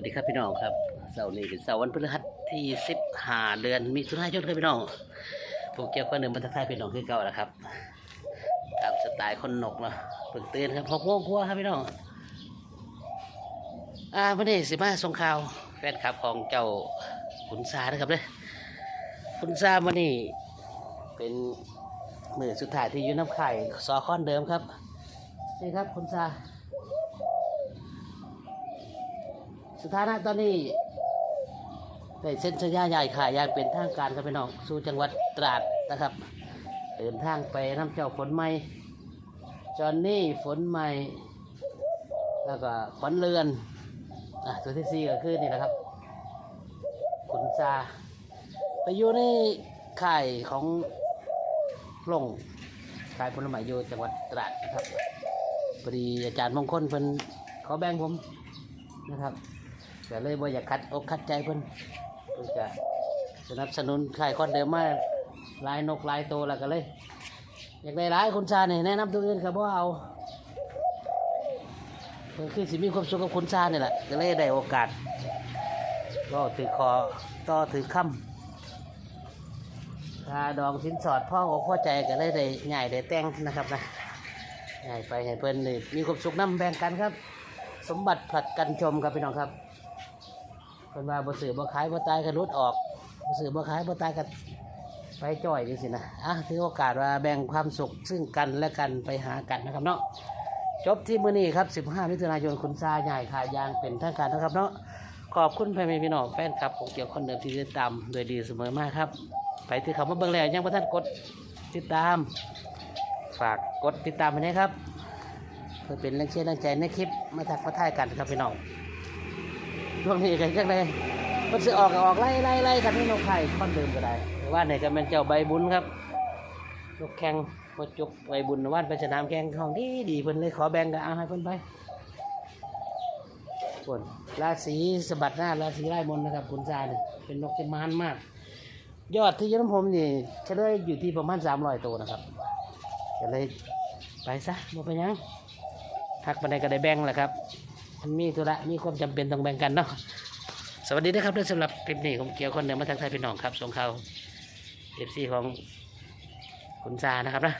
วัสดีครับพี่น้องครับเสาร์นี้เป็นเสาร์วันพฤหัสที่สิบห้าเดือนมิถุนายนครับพี่น้องผมเกี่ยวกับหนึ่งบรรทัดไทายพี่น้องคือเก่าแล้วครับตามสไตล์คนนกเนาะเพิ่งตื่นครับหกโมงกว่าครับพี่น้องอ่าวันนี้สิมาส่งข่าวแฟนคลับของเจ้าขุนซานะครับเลยขุนซาวันนี้เป็นมือสุดท้ายที่ยู่น้ำไข่ซอคอนเดิมครับนี่ครับขุนซา สถานะตอนนี้ได้เซ็นสัญญาใหญ่ค่ะอย่างเป็นทางการครับพี่น้องสู่จังหวัดตราดนะครับเดินทางไปน้ำเจ้าฝนใหม่จอนนี่ฝนใหม่ แล้วก็ขวัญเรือนอะตัวที่สี่ก็คือนี่แหละครับขุนซาไปอยู่ในข่ายของลงขายผลไม้อยู่จังหวัดตราดนะครับพอดีอาจารย์มงคลเพิ่นขอแบ่งผมนะครับ ก็เลยบ่อยากคัดอกคัดใจเพิ่นเพิ่นจะสนับสนุนค่ายคนเดิมมาลายนกลายโตวแล้วก็เลย อยากได้หลายคุณชาเนี่ยแนะนำตัวเอื่นก็บ่เอาเพิ่นคือสิมีความสุขกับคุณชาเนี่ยแหละก็เลยได้โอกาสก็ถือคอต่อถือคำถ้าดองสินสอดพ่ออกพ่อใจก็เลยได้ง่ายได้แต่งนะครับนะง่ายไปให้เพิ่นได้มีความสุขนํแบ่งกันครับ สมบัติผลัดกันชมครับพี่น้องครับ เพิ่นว่าบ่ซื้อบ่ขายบ่ตายก็รุดออกบ่ซื้อบ่ขายบ่ตายก็ไปจ่อยจังซี่นะอะถือโอกาสว่าแบ่งความสุขซึ่งกันและกันไปหากันนะครับเนาะจบที่มื้อนี้ครับ 15 มิถุนายนคุณซาใหญ่ขายยางเป็นทางการนะครับเนาะขอบคุณพ่อแม่พี่น้องแฟนครับผมเกี่ยวคนเดิมที่ติดตามโดยดีเสมอมาครับ ไปที่เขามาเบิ่งแล้วยังบ่ทันกดติดตาม ฝากกดติดตามไปนะครับเพื่อเป็นแรงเชียร์แรงใจในคลิปมาทักมาทายกันครับพี่น้อง ช่วงนี้กันจังเลยมันจะออกก็ออกไล่ไล่ไล่กันที่นกไข่ค่อนเดิมก็ได้ว่าไหนก็เป็นเจ้าใบบุญครับนกแข่งมาจุกใบบุญว่านไปสนามแข่งของดีดีเพิ่นเลยขอแบ่งกันเอาให้เพิ่นไปส่วนราศีสะบัดหน้าราศีไร่มนนะครับคุณจาเนี่ยเป็นนกที่มานมาก ยอดที่ยน้ำผมนี่เฉลยอยู่ที่ประมาณสามร้อยตัวนะครับก็เลยไปซะบ่ไปยังทักไปไหนก็ได้แบ่งแหละครับ มีธุระมีความจำเป็นต้องแบ่งกันเนาะสวัสดีนะครับด้วยสำหรับคลิปนี้ผมเกี่ยวคนเดิมมาทักทายพี่น้องครับส่งข่าเอฟซีของคุณซานะครับนะ